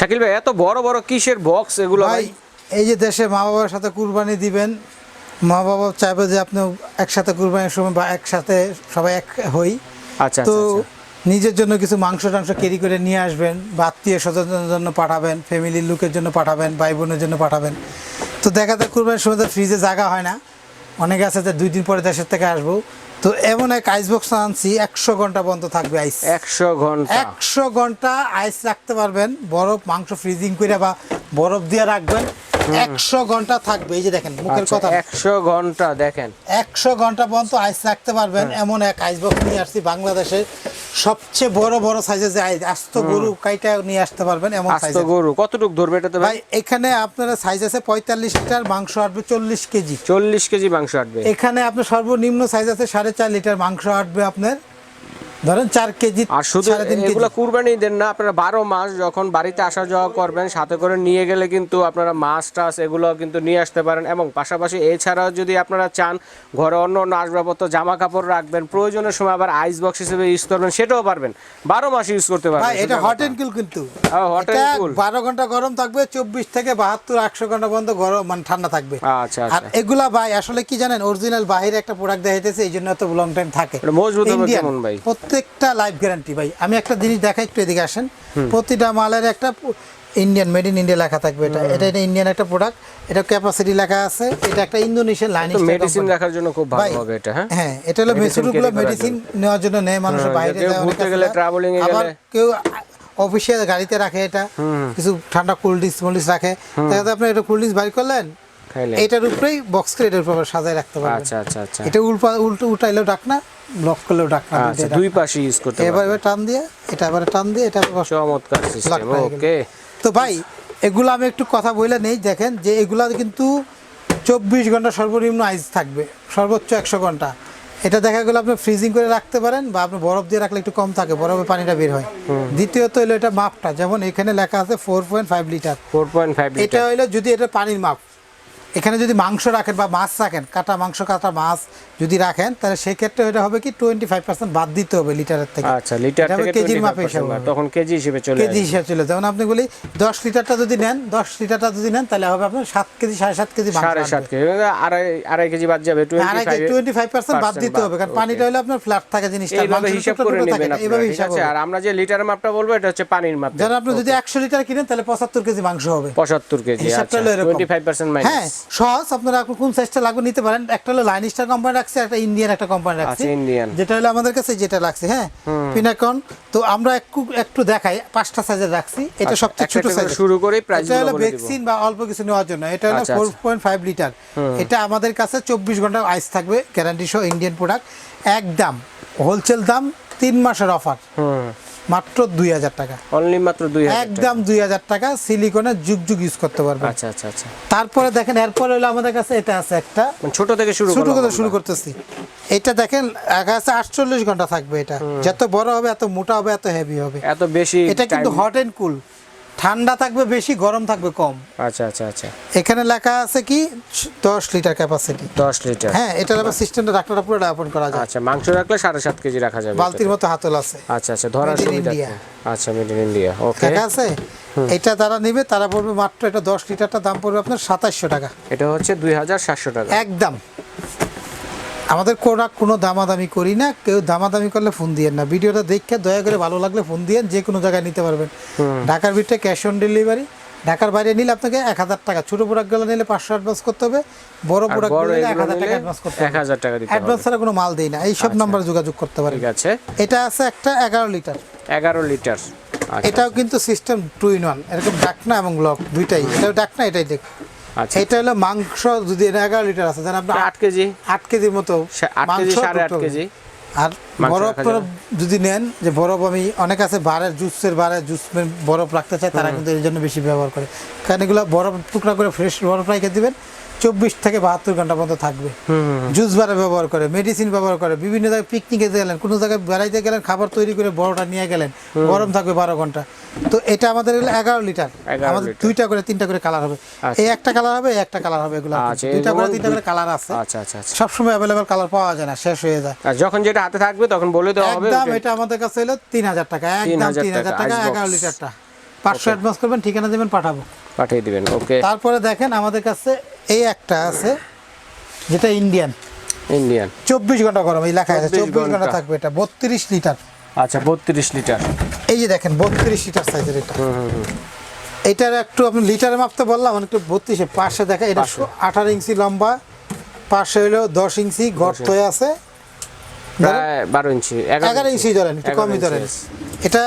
শাকিল ভাই এত বড় বড় কিসের বক্স এগুলো ভাই এই যে দেশে মা বাবার সাথে কুরবানি দিবেন মা বাবা চাইবে যে আপনি একসাথে কুরবানির সময় বা একসাথে সবাই এক হই। আচ্ছা তো আচ্ছা, আচ্ছা। নিজের জন্য কিছু মাংস টাংস ক্যারি করে নিয়ে আসবেন বা আত্মীয় স্বজনের জন্য পাঠাবেন ফ্যামিলির লোকের জন্য পাঠাবেন ভাই বোনের জন্য পাঠাবেন। তো দেখা যায় কুরবানির সময় তো ফ্রিজে জায়গা হয় না। অনেকে আছে যে দুই দিন পরে দেশের থেকে আসব। তো এমন এক আইস বক্স আনছি একশো ঘণ্টা পর্যন্ত থাকবে আইস একশো ঘণ্টা। একশো ঘণ্টা আইস রাখতে পারবেন বরফ মাংস ফ্রিজিং করে বা বরফ দিয়ে রাখবেন একশো ঘণ্টা থাকবে। এই যে দেখেন মুখের আচ্ছা, কথা। একশো ঘণ্টা দেখেন। একশো ঘণ্টা পর্যন্ত আইস রাখতে পারবেন। এমন এক আইস বক্স নিয়ে আসছি বাংলাদেশের সবচেয়ে বড় বড় সাইজে যে আস্ত গরু কাইটা নিয়ে আসতে পারবেন এমন আস্ত গরু কতটুক ধরবে এটাতে ভাই? ভাই এখানে আপনার সাইজ আছে পঁয়তাল্লিশ লিটার মাংস আসবে চল্লিশ কেজি। চল্লিশ কেজি মাংস আটবে এখানে আপনার সর্বনিম্ন সাইজ আছে সাড়ে চার লিটার মাংস আসবে আপনার ধরেন চার কেজি আর শুধু এগুলো কুরবানি দেন না আপনারা বারো মাস যখন বাড়িতে আসা যাওয়া করবেন সাথে করে নিয়ে গেলে কিন্তু আপনারা মাছ টাছ এগুলো কিন্তু নিয়ে আসতে পারেন। এবং পাশাপাশি এছাড়াও যদি আপনারা চান ঘরে অন্য অন্য আসবাবপত্র জামা কাপড় রাখবেন প্রয়োজনের সময় আবার আইস বক্স হিসেবে ইউজ করবেন সেটাও পারবেন। বারো মাস ইউজ করতে পারবেন এটা হট। এন্ড কুল কিন্তু। and এটা cool। বারো ঘণ্টা গরম থাকবে চব্বিশ থেকে বাহাত্তর একশো ঘণ্টা পর্যন্ত গরম মানে ঠান্ডা থাকবে। আচ্ছা আর আচ্ছা। এগুলা ভাই আসলে কি জানেন অরিজিনাল বাইরে একটা প্রোডাক্ট দেখাইতেছে এই জন্য এত লং টাইম থাকে। মজবুত হবে কেমন ভাই? প্রত্যেকটা লাইফ গ্যারান্টি ভাই। আমি একটা জিনিস দেখাই একটু এদিকে আসেন। প্রতিটা মালের একটা ইন্ডিয়ান মেড ইন ইন্ডিয়া লেখা থাকবে এটা। এটা এটা ইন্ডিয়ান একটা প্রোডাক্ট এটা ক্যাপাসিটি লেখা আছে এটা একটা ইন্দোনেশিয়ান লাইন মেডিসিন রাখার জন্য খুব ভালো হবে এটা হ্যাঁ? হ্যাঁ এটা হলো মেসুরগুলো মেডিসিন নেওয়ার জন্য নেয় মানুষের হ্যাঁ, বাইরে ঘুরতে গেলে, travelling এ গেলে। কেউ অফিসে গাড়িতে রাখে এটা। কিছু ঠান্ডা কোল্ড ড্রিঙ্কস মোল্ডিস রাখে। দেখা যায় আপনি এটা কোল্ড ড্রিঙ্কস বাইর করলেন এটার উপরেই বক্স করে এটার উপরে সাজায় রাখতে পারবেন। আচ্ছা আচ্ছা আচ্ছা। এটা উল্পা উল্টো উঠাইলেও ডাক না ব্লক করলেও ডাক না আচ্ছা দুই পাশে ইউজ করতে পারবেন। এবার টান দিয়ে এটা এবারে টান দিয়ে এটা আবার চমৎকার সিস্টেম। ওকে তো ভাই এগুলো আমি একটু কথা বলে নেই দেখেন যে এগুলা কিন্তু চব্বিশ ঘণ্টা সর্বনিম্ন আইস থাকবে সর্বোচ্চ একশো ঘণ্টা। এটা দেখা গেলো আপনি ফ্রিজিং করে রাখতে পারেন বা আপনি বরফ দিয়ে রাখলে একটু কম থাকে বরফে পানিটা বের হয়। দ্বিতীয়ত হলো এটা মাপটা যেমন এখানে লেখা আছে four point five litre four point five এটা হইল যদি এটা পানির মাপ এখানে যদি মাংস রাখেন বা মাছ রাখেন কাটা মাংস কাটা মাছ যদি রাখেন তাহলে সেক্ষেত্রে এটা হবে কি টোয়েন্টি ফাইভ পার্সেন্ট বাদ দিতে হবে লিটারের থেকে। আচ্ছা লিটার থেকে কেজির 25% মাপে হিসাব। বাদ। তখন কেজি হিসেবে চলে কেজি। হিসাব চলে যেমন আপনি বলি দশ লিটারটা যদি নেন দশ লিটারটা যদি নেন তাহলে হবে আপনার সাত কেজি সাড়ে সাত কেজি মাংস সাড়ে সাত কেজি মানে আড়াই আড়াই কেজি বাদ যাবে টোয়েন্টি ফাইভ পার্সেন্ট বাদ দিতে হবে কারণ পানিটা. হলে আপনার ফ্ল্যাট থাকে জিনিসটা এইভাবে হিসাব করে নেবেন না, এইভাবে হিসাব আছে? আর আমরা যে লিটার মাপটা বলব এটা হচ্ছে পানির মাপ যেন আপনি যদি একশো লিটার কিনেন তাহলে পঁচাত্তর কেজি মাংস হবে। পঁচাত্তর কেজি হিসাবটা আচ্ছা হলো এরকম। টোয়েন্টি ফাইভ পার্সেন্ট হ্যাঁ মাইনাস সহজ আপনারা কোন সাইজটা লাগবে নিতে পারেন। একটা হলো লাইন স্টার কোম্পানি রাখছে একটা ইন্ডিয়ান একটা কোম্পানি রাখছে আচ্ছা, যেটা হলো আমাদের কাছে যেটা লাগছে হ্যাঁ? পিনাকন তো আমরা একটু একটু দেখাই পাঁচটা সাইজের রাখছি। এটা আচ্ছা, সবচেয়ে ছোট সাইজ শুরু করে প্রাইস এটা হলো। ভ্যাকসিন বা অল্প কিছু নেওয়ার জন্য। এটা হলো আচ্ছা, ফোর আচ্ছা। পয়েন্ট ফাইভ লিটার এটা আমাদের কাছে চব্বিশ ঘণ্টা আইস থাকবে গ্যারান্টি সহ ইন্ডিয়ান প্রোডাক্ট একদম। হোলসেল দাম তিন মাসের অফার মাত্র দুই হাজার টাকা। অনলি মাত্র দুই একদম দুই হাজার টাকা সিলিকনের যুগ যুগ ইউজ করতে পারবে। আচ্ছা আচ্ছা আচ্ছা। তারপরে দেখেন এরপরে হলো আমাদের কাছে এটা আছে একটা। মানে ছোট থেকে শুরু ছোট থেকে শুরু করতেছি। এটা দেখেন আকাশে আছে আটচল্লিশ ঘণ্টা থাকবে এটা। যত বড় হবে এত মোটা হবে এত হেভি হবে। এত বেশি এটা কিন্তু হট এন্ড কুল ঠান্ডা থাকবে বেশি গরম থাকবে কম। আচ্ছা আচ্ছা আচ্ছা। এখানে লেখা আছে কি দশ লিটার ক্যাপাসিটি দশ লিটার। হ্যাঁ এটার আবার সিস্টেমটা রাখনাটা পুরো ওপেন করা যায়। আচ্ছা মাংস রাখলে সাড়ে সাত কেজি রাখা যাবে বালতির মতো হাতল আছে। আচ্ছা আচ্ছা ধরার সুবিধা আচ্ছা মেড ইন ইন্ডিয়া ওকে লেখা আছে? এটা তারা নিবে তারা পড়বে মাত্র এটা দশ লিটারটা দাম পড়বে আপনার সাতাশশো টাকা। এটা হচ্ছে দুই হাজার সাতশো টাকা। একদম। আমাদের কোনো কোনো দামাদামি করি না কেউ দামাদামি করলে ফোন দিয়েন না। ভিডিওটা দেখে দয়া করে ভালো লাগলে ফোন দিয়েন যে কোনো জায়গায় নিতে পারবেন। ঢাকার ভিতরে ক্যাশ অন ডেলিভারি ঢাকার বাইরে নিলে আপনাকে এক হাজার টাকা ছোট প্রোডাক্টগুলো নিলে পাঁচশো অ্যাডভান্স করতে হবে বড় আর প্রোডাক্ট বড় নিলে এক হাজার টাকা অ্যাডভান্স করতে এক হাজার টাকা দিতে অ্যাডভান্স ছাড়া কোনো মাল দেই না এই সব নাম্বারে যোগাযোগ করতে পারি ঠিক আছে। এটা আছে একটা এগারো লিটার এগারো লিটার আচ্ছা। এটাও কিন্তু সিস্টেম টু ইন ওয়ান এরকম ডাকনা এবং লক দুইটাই। এটাও ডাকনা এটাই দেখ এটা হলো মাংস যদি এগারো লিটার আছে যেন আপনার আট কেজি। আট কেজির মতো আট কেজি সাড়ে আট কেজি। আর বরফ যদি নেন যে বরফ আমি অনেক আছে বারের জুসের বারে জুস বরফ রাখতে চাই তারা কিন্তু এই জন্য বেশি ব্যবহার করে। কারণ এগুলো বরফ টুকরা করে ফ্রেশ বরফ রেখে দিবেন চব্বিশ থেকে বাহাত্তর ঘণ্টা পর্যন্ত থাকবে। জুস বারে ব্যবহার করে মেডিসিন ব্যবহার করে বিভিন্ন জায়গায় পিকনিকে গেলেন কোনো জায়গায় বেড়াইতে গেলেন খাবার তৈরি করে বড়টা নিয়ে গেলেন গরম থাকবে বারো ঘণ্টা। তো এটা আমাদের হলো এগারো লিটার। আমাদের দুইটা করে তিনটা করে কালার হবে। আচ্ছা। এই একটা কালার হবে একটা কালার হবে এগুলো আচ্ছা, দুইটা করে তিনটা করে কালার আছে। আচ্ছা আচ্ছা আচ্ছা। সবসময় অ্যাভেলেবেল কালার পাওয়া যায় না শেষ হয়ে যায়। যখন যেটা হাতে থাকবে তখন বলে দেওয়া হবে একদম এটা আমাদের কাছে হলো তিন হাজার টাকা একদম তিন হাজার টাকা। এগারো লিটারটা। পাঁচশো অ্যাডভান্স করবেন ঠিকানা দেবেন পাঠাবো। পাঠিয়ে দিবেন ওকে। তারপরে দেখেন আমাদের কাছে এই একটা আছে যেটা ইন্ডিয়ান ইন্ডিয়ান চব্বিশ ঘণ্টা গরম এই লেখা আছে 24 চব্বিশ ঘণ্টা। থাকবে এটা বত্রিশ লিটার। আচ্ছা বত্রিশ লিটার। এই যে দেখেন বত্রিশ লিটার সাইজের এটা। এটার একটু আপনি লিটারে মাপতে বললাম একটু বত্রিশে পাশে দেখা এটা আঠারো ইঞ্চি লম্বা পাশে হলো দশ ইঞ্চি গর্ত হয়ে আছে। বারো ইঞ্চি এগারো ইঞ্চি। ধরেন একটু কমই ধরেন। এটা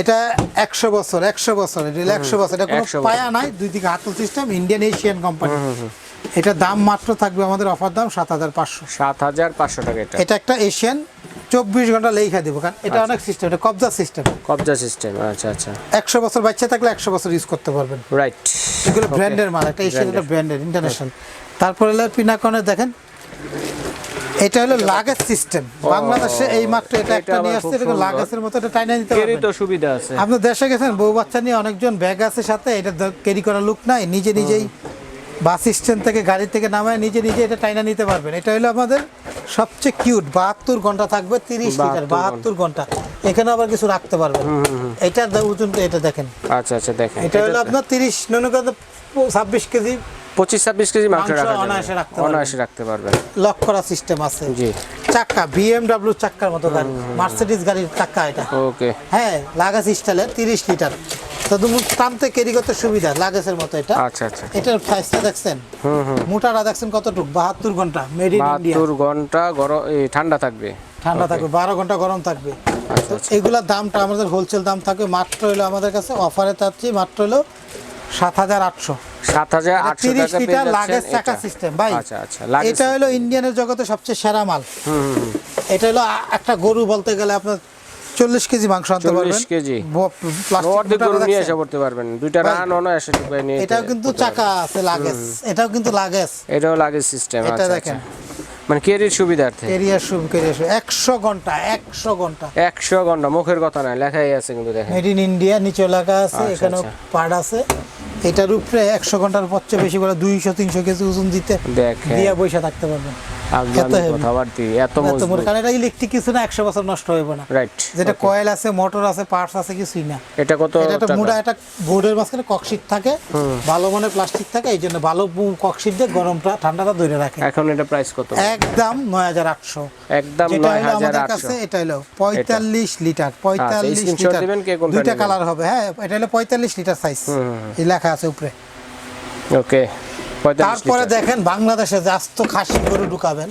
এটা একশো বছর একশো বছর এটা একশো বছর। এটা কোনো পায়া নাই দুই দিকে হাতল সিস্টেম ইন্ডিয়ান এশিয়ান কোম্পানি এটা দাম মাত্র থাকবে আমাদের অফার দাম সাত হাজার পাঁচশো। সাত হাজার পাঁচশো টাকা এটা। এটা একটা এশিয়ান চব্বিশ ঘণ্টা লেখা দেবো কারণ এটা অনেক সিস্টেম এটা কবজা সিস্টেম কবজা সিস্টেম আচ্ছা আচ্ছা। একশো বছর বাচ্চা থাকলে একশো বছর ইউজ করতে পারবেন। রাইট এগুলো ব্র্যান্ডের মাল একটা এশিয়ান একটা ব্র্যান্ডের ইন্টারন্যাশনাল তারপরে পিনাকনের দেখেন। এটা হলো লাগেজ সিস্টেম বাংলাদেশে এই মাত্র এটা একটা নিয়ে আসছে এটা লাগেজের মতো এটা টাইনা নিতে পারবেন। তো সুবিধা আছে। আপনি দেশে গেছেন বউ বাচ্চা নিয়ে অনেকজন ব্যাগ আছে সাথে এটা ক্যারি করার লুক নাই নিজে নিজেই বাস স্ট্যান্ড থেকে গাড়ি থেকে নামায় নিজে নিজে এটা টাইনা নিতে পারবেন। এটা হলো আমাদের সবচেয়ে কিউট বাহাত্তর ঘণ্টা থাকবে তিরিশ লিটার 72 বাহাত্তর ঘণ্টা। এখানে আবার কিছু রাখতে পারবেন। এটা ওজনটা এটা দেখেন। আচ্ছা আচ্ছা দেখেন। এটা হলো আপনার তিরিশ ন্যূনতম ছাব্বিশ কেজি পঁচিশ ছাব্বিশ কেজি মাংস অনায়াসে রাখতে পারবেন। অনায়াসে রাখতে পারবেন। লক করা সিস্টেম আছে। জি। চাক্কা বিএমডাব্লিউ চাক্কার মতো গাড়ি। মার্সিডিজ গাড়ির চাক্কা এটা। ওকে। হ্যাঁ লাগাস স্টাইলের তিরিশ লিটার। টানতে ক্যারি করতে সুবিধা লাগাসের মতো এটা। আচ্ছা আচ্ছা এটার প্রাইসটা দেখছেন? মোটাটা দেখছেন কতটুক? বাহাত্তর ঘণ্টা মেড ইন ইন্ডিয়া বাহাত্তর ঘণ্টা গরম ঠান্ডা থাকবে। ঠান্ডা থাকবে বারো ঘণ্টা গরম থাকবে। আচ্ছা আচ্ছা। এগুলার দামটা আমাদের হোলসেল দাম থাকবে মাত্র হলো আমাদের কাছে অফারে চাচ্ছি মাত্র হলো সাত হাজার আটশো। সাত হাজার আটশো তিরিশ টাকা পেয়ে লিটার লাগেজ যাচ্ছেন চাকা সিস্টেম ভাই। লাগেজ এটা হলো ইন্ডিয়ানের জগতে সবচেয়ে সেরা মাল। এটা হলো একটা গরু বলতে গেলে আপনার চল্লিশ কেজি মাংস আনতে পারবেন। কেজি। অর্ধেক গরু নিয়ে এসে পড়তে পারবেন। দুইটা রান অনায়াসে টিপায় নিয়ে এটাও কিন্তু চাকা আছে লাগেজ এটাও কিন্তু লাগেজ এটাও লাগেজ সিস্টেম এটা আচ্ছা দেখেন। আচ্ছা। মানে সুবিধার্থে? কেরিয়ার কেরিয়ার ঘণ্টা একশো ঘণ্টা। একশো ঘণ্টা মুখের কথা নয় লেখাই আছে কিন্তু দেখেন। মেড ইন ইন্ডিয়া নিচে লেখা আছে এখানেও আচ্ছা। পার্ট আছে। এটার উপরে একশো ঘণ্টার পচ্ছে বেশি করে দুইশো তিনশো কেজি ওজন দিতে দিয়ে বসে থাকতে পারবেন। কথাবার্তি এত এত মজবুত। কারণ এটা ইলেকট্রিক কিছু না একশো বছর নষ্ট হবে না। রাইট যেটা কয়েল আছে মোটর আছে পার্টস আছে কিছুই না। এটা কত এটা একটা মোটা একটা বোর্ডের মাঝখানে ককশিট থাকে। ভালো মানের প্লাস্টিক থাকে এই ভালো ককশিট দিয়ে গরমটা ঠান্ডাটা ধরে রাখে। এখন এটা প্রাইস কত? একদম নয় হাজার আটশো। একদম যেটা নয় হলো হাজার আমাদের আটশো। কাছে এটা হলো পঁয়তাল্লিশ লিটার পঁয়তাল্লিশ screenshot লিটার দিবেন কে কোনটা দুইটা কালার হবে হ্যাঁ এটা হলো পঁয়তাল্লিশ লিটার সাইজ এই লেখা আছে উপরে। ওকে তারপরে দেখেন বাংলাদেশে যে আস্ত খাসি গরু ঢুকাবেন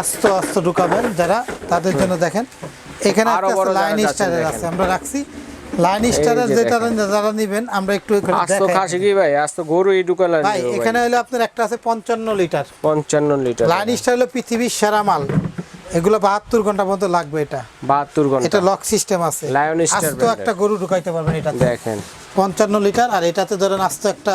আস্ত আস্ত ঢুকাবেন যারা তাদের জন্য দেখেন এখানে লাইন স্টারের আছে আমরা রাখছি। লাইন স্টারের যেটা যারা নেবেন আমরা একটু। খাসি কি ভাই? আজ তো গরু এই ভাই। এখানে হলো আপনার একটা আছে পঞ্চান্ন লিটার। পঞ্চান্ন লিটার। লাইন স্টার হলো পৃথিবীর সেরা মাল। এগুলো বাহাত্তর ঘণ্টা মতো লাগবে এটা। বাহাত্তর ঘণ্টা। এটা লক সিস্টেম আছে। Lion Star আস্ত একটা গরু ঢুকাইতে পারবেন এটাতে। দেখেন। পঞ্চান্ন লিটার আর এটাতে ধরেন আস্ত একটা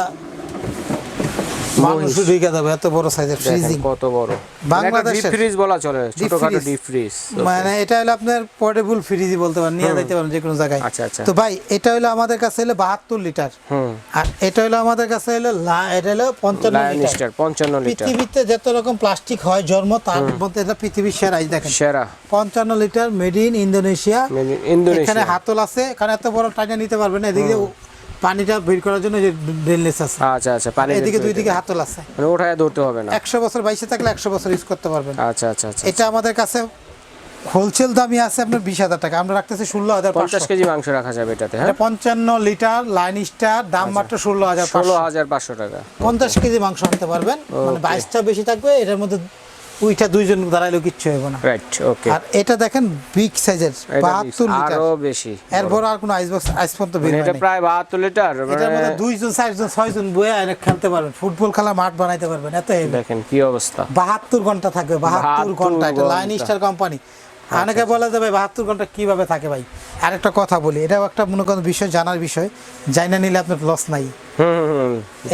মানুষ ঢুকে যাবে এত বড় সাইজের ফ্রিজিং কত বড়। বাংলাদেশের- ফ্রিজ বলা চলে ছোটখাটো ডিপ ফ্রিজ মানে এটা হলো আপনার পোর্টেবল ফ্রিজই বলতে পারেন নিয়ে যাইতে পারেন যে কোনো জায়গায়। আচ্ছা, আচ্ছা। তো ভাই এটা হলো আমাদের কাছে হলো লিটার আর এটা হলো আমাদের কাছে হলো এটা হলো পঞ্চান্ন লায়ন লিটার পৃথিবীতে যত রকম প্লাস্টিক হয় জন্ম তার মধ্যে এটা পৃথিবীর সেরাই দেখেন। সেরা। পঞ্চান্ন লিটার মেড ইন ইন্দোনেশিয়া এখানে হাতল আছে এখানে এত বড় টাইনা নিতে পারবে না এদিকে পানিটা বের করার জন্য যে ড্রেনলেস আছে। আচ্ছা আচ্ছা পানি এদিকে দুই দিকে হাতল আছে। মানে ওঠায় ধরতে হবে না। একশো বছর বাইশে থাকলে একশো বছর ইউজ করতে পারবেন। আচ্ছা আচ্ছা আচ্ছা এটা আমাদের কাছে হোলসেল দামই আছে আপনার বিশ হাজার টাকা। আমরা রাখতেছি ষোলো হাজার পঞ্চাশ কেজি মাংস রাখা যাবে এটাতে হ্যাঁ? পঞ্চান্ন লিটার লাইন স্টার দাম মাত্র ষোলো হাজার ষোলো হাজার পাঁচশো টাকা। পঞ্চাশ কেজি মাংস আনতে পারবেন। মানে বাইশটা বেশি থাকবে এটার মধ্যে উইটা দুইজন দাঁড়াইলেও কিচ্ছু হবে না। রাইট ওকে আর এটা দেখেন বিগ সাইজের বাহাত্তর লিটার আরও বেশি এর বড় আর কোনো আইস বক্স আইস পর্যন্ত বের মানে এটা প্রায় বাহাত্তর লিটার এটার মানে মধ্যে দুইজন চারজন ছয়জন বয়ে এনে খেলতে পারবেন। ফুটবল খেলা মাঠ বানাইতে পারবেন এত দেখেন কি অবস্থা। বাহাত্তর ঘণ্টা থাকবে বাহাত্তর 72 ঘণ্টা এটা লাইন স্টার কোম্পানি অনেকে বলে যে ভাই বাহাত্তর ঘণ্টা কীভাবে থাকে ভাই? আর একটা কথা বলি এটাও একটা মনে করেন বিষয় জানার বিষয়। যাই না নিলে আপনার লস নাই।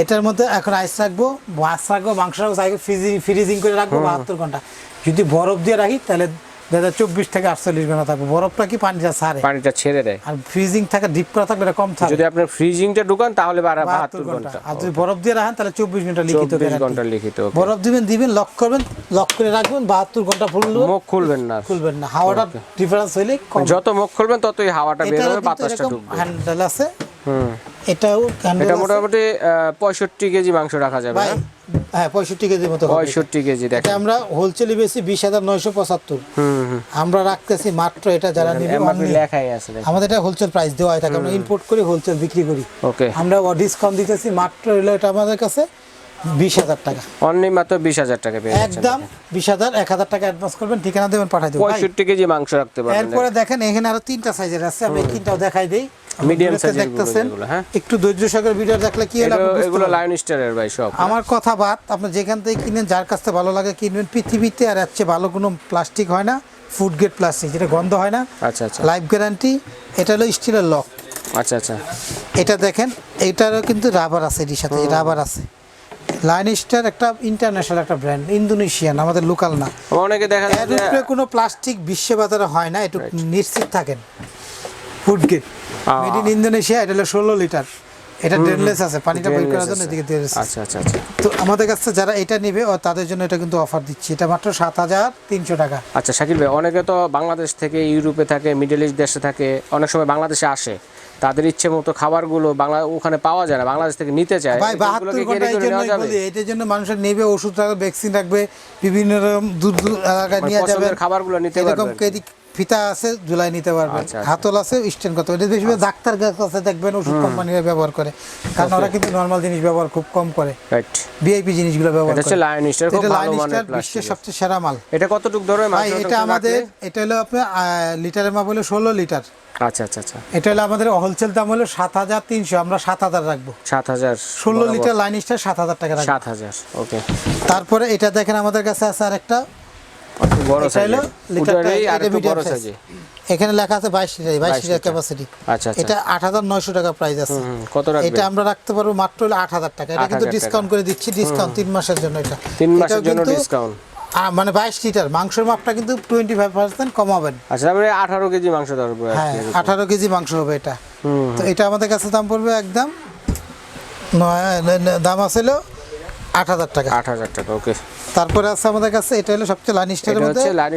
এটার মধ্যে এখন আইস রাখব মাছ রাখব মাংস রাখব ফ্রিজিং ফ্রিজিং করে রাখব বাহাত্তর ঘণ্টা। যদি বরফ দিয়ে রাখি তাহলে দু হাজার চব্বিশ থেকে আটচল্লিশ ঘণ্টা থাকবে। বরফটা কি পানিটা ছাড়ে? পানিটা ছেড়ে দেয়। আর ফ্রিজিং থাকে ডিপ করা থাকবে এটা কম থাকবে যদি আপনার ফ্রিজিংটা ঢুকান তাহলে বাহাত্তর ঘণ্টা। আর যদি বরফ দিয়ে রাখেন তাহলে চব্বিশ ঘণ্টা লিখিত ঘণ্টা লিখিত বরফ দিবেন দিবেন লক করবেন লক করে রাখবেন বাহাত্তর ঘণ্টা ফুল মুখ খুলবেন না। খুলবেন না। হাওয়াটা ডিফারেন্স হইলে যত মুখ খুলবেন ততই হাওয়াটা বের হবে বাতাসটা ঢুকবে হ্যান্ডেল আছে। এটাও এটা মোটামুটি পঁয়ষট্টি কেজি মাংস রাখা যাবে হ্যাঁ পঁয়ষট্টি কেজির মতো পঁয়ষট্টি কেজি এটা আমরা হোলসেলে বেশি বিশ হাজার নয়শো পঁচাত্তর। আমরা রাখতেছি মাত্র এটা যারা নেবে লেখাই আছে আমাদের এটা হোলসেল প্রাইস দেওয়া হয় থাকে আমরা ইম্পোর্ট করি হোলসেল বিক্রি করি। ওকে আমরা ডিসকাউন্ট দিতেছি মাত্র হলো এটা আমাদের কাছে বিশ হাজার টাকা। অনলি মাত্র বিশ হাজার টাকা পেয়ে একদম বিশ হাজার এক হাজার টাকা অ্যাডভান্স করবেন ঠিকানা দেবেন পাঠাই দেবো ভাই, পঁয়ষট্টি কেজি মাংস রাখতে পারবেন এরপরে দেখেন। এখানে আরও তিনটা সাইজের আছে আমি তিনটাও দেখাই দেই। দেখতেছেন হ্যাঁ? একটু ধৈর্য সহকারে ভিডিও দেখলে কি হলো এগুলো-। লায়ন স্টারের ভাই সব। আমার কথা বাদ আপনি যেখান থেকে কিনেন যার কাছ ভালো লাগে কিনবেন পৃথিবীতে আর এর চেয়ে ভালো কোনো প্লাস্টিক হয় না ফুড গ্রেড প্লাস্টিক যেটা গন্ধ হয় না। আচ্ছা আচ্ছা। লাইফ গ্যারান্টি এটা হলো স্টিলের লক আচ্ছা আচ্ছা। এটা দেখেন এটারও কিন্তু রাবার আছে এটির সাথে রাবার আছে। লাইন স্টার একটা ইন্টারন্যাশনাল একটা ব্র্যান্ড ইন্দোনেশিয়ান আমাদের লোকাল না। অনেকে দেখা যায় কোনো প্লাস্টিক বিশ্ব বাজারে হয় না একটু নিশ্চিত থাকেন। Food grade. Made in Indonesia এটা হলো ষোলো লিটার। এটা ড্রেনলেস আছে পানিটা বের করার জন্য এদিকে ড্রেনলেস আচ্ছা আচ্ছা আচ্ছা। তো আমাদের কাছে যারা এটা নেবে ও তাদের জন্য এটা কিন্তু অফার দিচ্ছি। এটা মাত্র সাত হাজার তিনশো টাকা। আচ্ছা শাকিল ভাই অনেকে তো বাংলাদেশ থেকে ইউরোপে থাকে মিডল ইস্ট দেশে থাকে অনেক সময় বাংলাদেশে আসে। তাদের ইচ্ছে মতো খাবারগুলো বাংলা ওখানে পাওয়া যায় না বাংলাদেশ থেকে নিতে চায়। ভাই বাহাত্তর ঘণ্টা এই যাবে? বলি এটার জন্য মানুষের নেবে ওষুধ রাখবে ভ্যাকসিন রাখবে বিভিন্ন রকম দূর দূর এলাকায় মানে নিয়ে যাবে। খাবারগুলো নিতে পারবে। কেদি ফিতা আছে ঝুলাই নিতে পারবেন। আচ্ছা, আচ্ছা। হাতল আছে স্ট্যান্ড করতে পারবে এটা বেশি ডাক্তার কাছে দেখবেন ওষুধ কোম্পানিরা ব্যবহার করে। কারণ ওরা কিন্তু নর্মাল জিনিস ব্যবহার খুব কম করে। রাইট ভিআইপি জিনিসগুলো ব্যবহার এটা করে। লায়ন স্টার খুব এটা ভালো মানের বিশ্বের সবচেয়ে সেরা মাল। এটা কতটুক ধরে ভাই এটা আমাদের এটা হলো আপনার লিটারের মাপ হলো ষোলো লিটার। আচ্ছা আচ্ছা আচ্ছা। এটা হলো আমাদের হোলসেল দাম হলো সাত হাজার তিনশো। আমরা সাত হাজার রাখব। সাত হাজার ষোলো লিটার লাইন স্টার সাত হাজার টাকা সাত হাজার ওকে তারপরে এটা দেখেন আমাদের কাছে আছে আরেকটা। বড় আর একটু বড় সাইজে এখানে লেখা আছে বাইশ লিটার বাইশ 22 লিটার। ক্যাপাসিটি আচ্ছা এটা আট হাজার নয়শো টাকা প্রাইস আছে। কত রাখবে এটা আমরা রাখতে পারব মাত্র হলো আট হাজার টাকা। এটা কিন্তু ডিসকাউন্ট করে দিচ্ছি ডিসকাউন্ট তিন মাসের জন্য এটা। তিন এটাও মাসের জন্য ডিসকাউন্ট মানে বাইশ লিটার। মাংসের মাপটা কিন্তু টোয়েন্টি ফাইভ পার্সেন্ট কমাবেন আচ্ছা তারপরে আঠারো কেজি মাংস ধরবো হ্যাঁ কি। এরকম। আঠারো কেজি মাংস হবে এটা। তো এটা আমাদের কাছে দাম পড়বে একদম দাম আছে আট হাজার টাকা। আট হাজার টাকা ওকে তারপরে আছে আমাদের কাছে এটা হলো সবচেয়ে লাইন স্টারের মধ্যে লাইন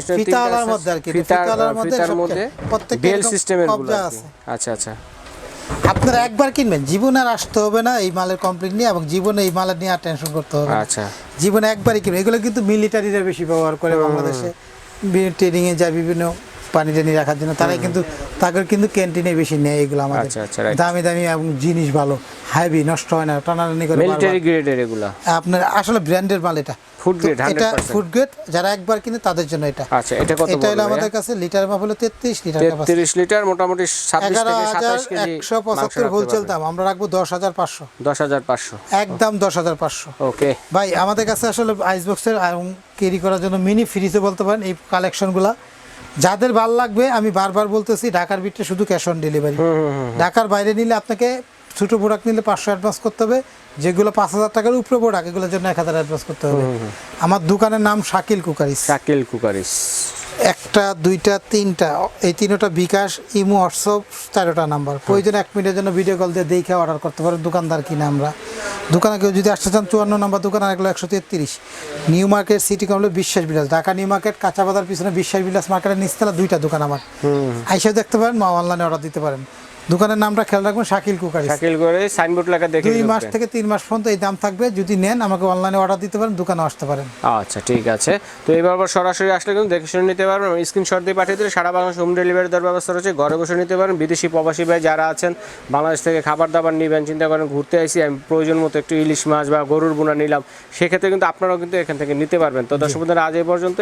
মধ্যে আর কি ফিতার ফিতাওয়ালার মধ্যে প্রত্যেকটা বেল সিস্টেমেরগুলো। আছে। আচ্ছা আচ্ছা। আপনারা একবার কিনবেন জীবনে আর আসতে হবে না এই মালের কমপ্লেন নিয়ে এবং জীবনে এই মালের নিয়ে আর টেনশন করতে হবে আচ্ছা। জীবনে একবারই কিনবেন এগুলো কিন্তু মিলিটারিরা বেশি ব্যবহার করে বাংলাদেশে। ট্রেনিংয়ে যায় বিভিন্ন পানি টানি রাখার জন্য। তারাই কিন্তু তাদের কিন্তু ক্যান্টিনে বেশি নেয় এগুলো আমাদের। আচ্ছা, আচ্ছা. দামি দামি এবং জিনিস ভালো। হাইবি নষ্ট হয় না টানাটানি করে মিলিটারি গ্রেডের এগুলা? আপনার আসলে ব্র্যান্ডের মাল এটা। ফুড গ্রেড এটা ফুড গ্রেড যারা একবার কিনে তাদের জন্য এটা। আচ্ছা এটা কত এটা হলো আমাদের কাছে লিটার মাপ হলো তেত্রিশ লিটার capacity। তেত্রিশ লিটার মোটামুটি থেকে হাজার সাতাশ কেজি একশো পঁচাত্তর হোলসেল দাম। আমরা রাখব দশ হাজার পাঁচশো। দশ হাজার পাঁচশো। একদম দশ হাজার পাঁচশো। ওকে ভাই আমাদের কাছে আসলে আইস বক্সের ক্যারি করার জন্য মিনি ফ্রিজও বলতে পারেন। এই কালেকশনগুলা যাদের ভালো লাগবে আমি বারবার বলতেছি ঢাকার ভিতরে শুধু ক্যাশ অন ডেলিভারি ঢাকার বাইরে নিলে আপনাকে ছোটো প্রোডাক্ট নিলে পাঁচশো অ্যাডভান্স করতে হবে যেগুলো পাঁচ হাজার টাকার উপরে প্রোডাক্ট এগুলোর জন্য এক হাজার অ্যাডভান্স করতে হবে। আমার দোকানের নাম শাকিল কুকারিস। শাকিল কুকারিস। একটা দুইটা তিনটা এই তিনটা বিকাশ ইমো হোয়াটসঅ্যাপ তেরোটা নাম্বার। প্রয়োজন এক মিনিটের জন্য ভিডিও কল দিয়ে দেখে অর্ডার করতে পারেন দোকানদার কিনা আমরা। দোকানে কেউ যদি আসতে চান চুয়ান্ন নাম্বার দোকান আর একশো তেত্রিশ। নিউ মার্কেট সিটি কমপ্লেক্স বিশ্বাস বিলাস। ঢাকা নিউ মার্কেট কাঁচা বাজার পিছনে বিশ্বাস বিলাস মার্কেটের নিচতলা দুইটা দোকান আমার। আইসা দেখতে পারেন মা অনলাইনে অর্ডার দিতে পারেন। দোকানের নামটা খেয়াল রাখবেন শাকিল কুকারি। শাকিল করে সাইনবোর্ড লেখা দেখে দুই মাস থেকে তিন মাস পর্যন্ত এই দাম থাকবে। যদি নেন আমাকে অনলাইনে অর্ডার দিতে পারেন দোকানে আসতে পারেন। আচ্ছা ঠিক আছে। তো এবার আবার সরাসরি আসলে কিন্তু দেখে শুনে নিতে পারবেন স্ক্রিনশট দিয়ে পাঠিয়ে দিলে সারা বাংলাদেশ হোম ডেলিভারি দেওয়ার ব্যবস্থা রয়েছে। ঘরে বসে নিতে পারেন। বিদেশি প্রবাসী ভাই যারা আছেন বাংলাদেশ থেকে খাবার দাবার নিবেন চিন্তা করেন ঘুরতে আইসি আমি প্রয়োজন মতো একটু ইলিশ মাছ বা গরুর বোনা নিলাম। সেক্ষেত্রে কিন্তু আপনারাও কিন্তু এখান থেকে নিতে পারবেন। তো দর্শক বন্ধুরা আজ এই পর্যন্ত